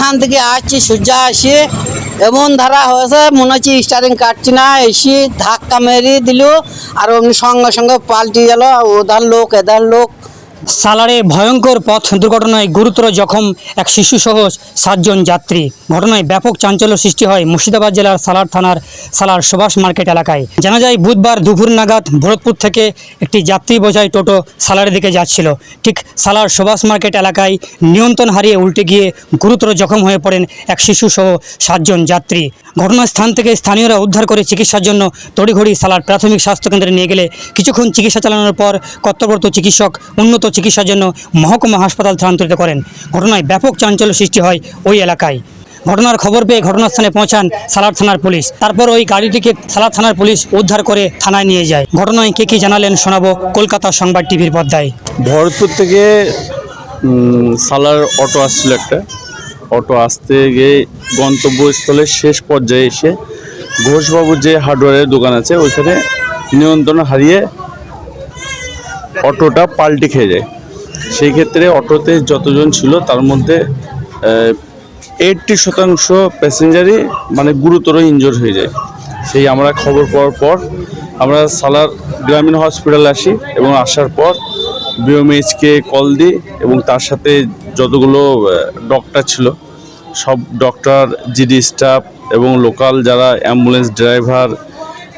এখান থেকে আসছি, সূর্য আসি এমন ধারা হয়েছে, মনে হচ্ছে স্টারিং কাটছি না, এসে ধাক্কা মেরিয়ে দিল, আর অমনি সঙ্গে সঙ্গে পাল্টে গেল ওধার লোক, এধার লোক। সালারে ভয়ঙ্কর পথ দুর্ঘটনায় গুরুতর জখম এক শিশুসহ সাতজন যাত্রী। ঘটনায় ব্যাপক চাঞ্চল্য সৃষ্টি হয় মুর্শিদাবাদ জেলার সালার থানার সালার সুভাষ মার্কেট এলাকায়। জানা যায়, বুধবার দুপুর নাগাদ ভরতপুর থেকে একটি যাত্রী বোঝাই টোটো সালারের দিকে যাচ্ছিল। ঠিক সালার সুভাষ মার্কেট এলাকায় নিয়ন্ত্রণ হারিয়ে উল্টে গিয়ে গুরুতর জখম হয়ে পড়েন এক শিশুসহ সাতজন যাত্রী। ঘটনাস্থান থেকে স্থানীয়রা উদ্ধার করে চিকিৎসার জন্য তড়িঘড়ি সালার প্রাথমিক স্বাস্থ্যকেন্দ্রে নিয়ে গেলে কিছুক্ষণ চিকিৎসা চালানোর পর কর্তব্যরত চিকিৎসক উন্নত চিকিৎসার জন্য মহকুমা হাসপাতাল স্থানান্তরিত করেন। ঘটনায় ব্যাপক চাঞ্চল্য সৃষ্টি হয় ওই এলাকায়। ঘটনার খবর পেয়ে ঘটনাস্থানে পৌঁছান সালার থানার পুলিশ। তারপর ওই গাড়িটিকে সালার থানার পুলিশ উদ্ধার করে থানায় নিয়ে যায়। ঘটনায় কে কী জানালেন শোনাবো কলকাতা সংবাদ টিভির পর্দায়। ভরতপুর থেকে সালার অটো আসছিল একটা। অটো আসতে গিয়ে গন্তব্যস্থলের শেষ পর্যায়ে এসে ঘোষবাবুর যে হার্ডওয়্যারের দোকান আছে, ওইখানে নিয়ন্ত্রণ হারিয়ে অটোটা পাল্টে খেয়ে যায়। সেই ক্ষেত্রে অটোতে যতজন ছিল, তার মধ্যে এইটটি শতাংশ প্যাসেঞ্জারই মানে গুরুতর ইনজোর হয়ে যায়। সেই আমরা খবর পাওয়ার পর আমরা সালার গ্রামীণ হসপিটালে আসি এবং আসার পর বিওমএইচকে কল দিই এবং তার সাথে যতগুলো ডক্টর ছিল, সব ডক্টর জিডি স্টাফ এবং লোকাল যারা অ্যাম্বুলেন্স ড্রাইভার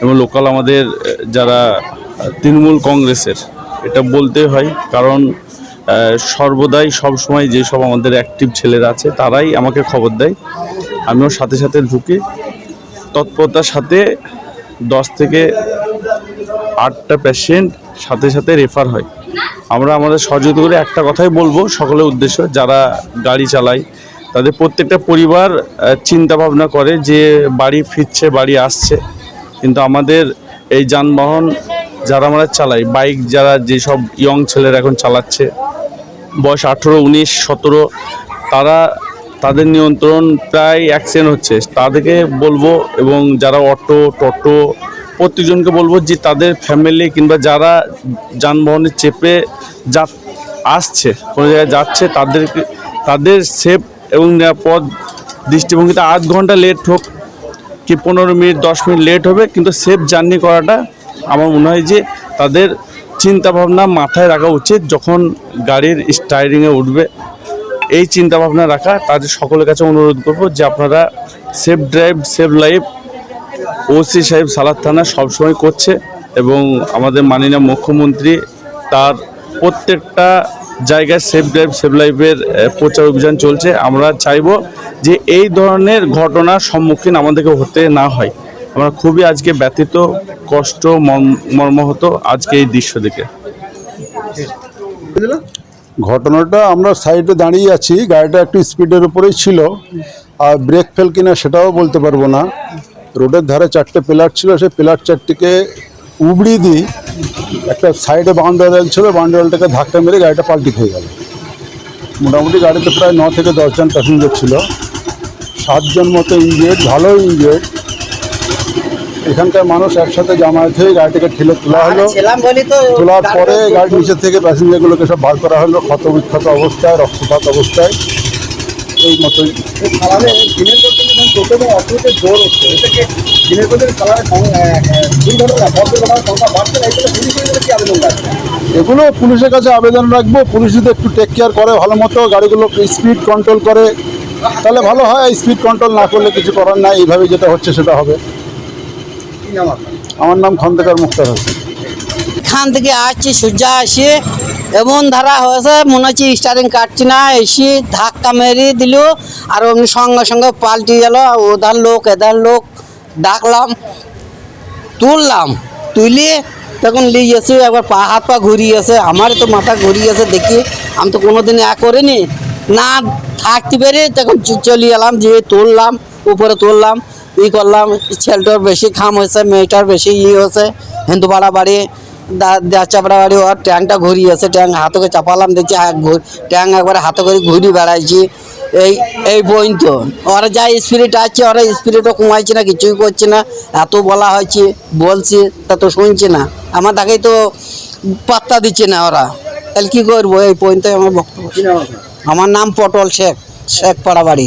এবং লোকাল আমাদের যারা তৃণমূল কংগ্রেসের এটা বলতে হয়, কারণ সর্বদাই সবসময় যেসব আমাদের অ্যাক্টিভ ছেলেরা আছে, তারাই আমাকে খবর দেয়। আমিও সাথে সাথে ঢুকি। তৎপরতার সাথে দশ থেকে আটটা পেশেন্ট সাথে সাথে রেফার হয়। আমরা আমাদের সহযোগিতা করে একটা কথাই বলব, সকলের উদ্দেশ্য, যারা গাড়ি চালায়, তাদের প্রত্যেকটা পরিবার চিন্তা ভাবনা করে যে বাড়ি ফিরছে, বাড়ি আসছে। কিন্তু আমাদের এই যানবাহন যারা আমরা চালাই বাইক যারা যেসব ইয়ং ছেলেরা এখন চালাচ্ছে, বয়স আঠেরো, উনিশ, সতেরো, তারা তাদের নিয়ন্ত্রণ প্রায় অ্যাক্সিডেন্ট হচ্ছে। তাদেরকে বলব এবং যারা অটো, টোটো, প্রত্যেকজনকে বলব যে তাদের ফ্যামিলি কিংবা যারা যানবাহনে চেপে যা আসছে, কোনো জায়গায় যাচ্ছে, তাদেরকে, তাদের সেফ এবং নিরাপদ দৃষ্টিভঙ্গিতে আধ ঘণ্টা লেট হোক, কি পনেরো মিনিট, দশ মিনিট লেট হবে, কিন্তু সেফ জার্নি করাটা আমার মনে হয় যে তাদের চিন্তা ভাবনা মাথায় রাখা উচিত যখন গাড়ির স্টাইরিংয়ে উঠবে। এই চিন্তা ভাবনা রাখা তাদের সকলের কাছে অনুরোধ করব যে আপনারা safe drive safe life OC সাহেব সালাদ থানা সবসময় করছে এবং আমাদের মাননীয় মুখ্যমন্ত্রী তার প্রত্যেকটা জায়গায় সেফ ড্রাইভ সেফ লাইফের প্রচার অভিযান চলছে। আমরা চাইব যে এই ধরনের ঘটনার সম্মুখীন আমাদেরকে হতে না হয়। আমরা খুবই আজকে ব্যথিত, কষ্ট মর্ম- মর্মাহত আজকে এই দৃশ্য দেখে। ঘটনাটা আমরা সাইডে দাঁড়িয়ে আছি, গাড়িটা একটু স্পিডের উপরেই ছিল, আর ব্রেক ফেল কিনা সেটাও বলতে পারব না। রোডের ধারে চারটে পিলার ছিল, সেই পিলার চারটিকে উবড়ি দিই একটা সাইডে বাউন্ডারি ছিল বাউন্ডারিটাকে ধাক্কা মেরে গাড়িটা পাল্টি খেয়ে গেল। মোটামুটি গাড়িতে প্রায় ন থেকে দশজন প্যাসেঞ্জার ছিল। সাতজন মতো ইঞ্জিয়েড ভালো ইঞ্জিয়েড এখানকার মানুষ একসাথে জামায়াত হয়ে গাড়িটাকে ঠেলে তোলা হলো। ছিলাম বলি তো তোলার পরে গাড়ির নিচে থেকে প্যাসেঞ্জারগুলোকে সব বার করা হলো ক্ষত বিক্ষত অবস্থায় রক্তপাত অবস্থায়। এই মতোই। এগুলো পুলিশের আবেদন এগুলো পুলিশের কাছে আবেদন রাখব। পুলিশ যদি একটু টেক কেয়ার করে ভালো মতো গাড়িগুলো স্পিড কন্ট্রোল করে তাহলে ভালো হয়। স্পিড কন্ট্রোল না করলে কিছু করার নাই। এইভাবে যেটা হচ্ছে সেটা হবে। আমার নাম খন্দকার মুক্তার হোসেন। এখান থেকে আসছি সূর্যা আসি এমন ধারা হয়েছে মনে হচ্ছে স্টারিং কাটছি না এসে ধাক্কা মেরে দিল আর অমনি সঙ্গে সঙ্গে পাল্টি গেল ওধার লোক এধার লোক ডাকলাম তুললাম তুলে তখন লিয়েছে একবার পা হাত পা ঘুরিয়েছে আমার তো মাথা ঘুরিয়েছে দেখি আমি তো কোনোদিন এক করিনি না থাকতে পেরে তখন চলে এলাম যে তুললাম উপরে তুললাম ই করলাম ছেলেটার বেশি খাম হয়েছে মেয়েটার বেশি ই হয়েছে হিন্দু পাড়া বাড়ি দা চাপড়া বাড়ি ওর ট্যাংটা ঘুরিয়েছে ট্যাং হাতকে চাপালাম দেখছি হ্যাঁ, ট্যাং একবারে হাতে করে ঘুরি বেড়াইছি। এই এই বইন তো ওরা যা স্পিরিট আছে ওরা স্পিরিটও কমাইছে না কিছুই করছে না এত বলা হয়েছে বলছি তা তো শুনছে না। আমার তাকেই তো পাত্তা দিচ্ছে না ওরা। তাহলে কী করব? এই পর্যন্ত আমার বক্তব্য। আমার নাম পটল শেখ শেখ পাড়া বাড়ি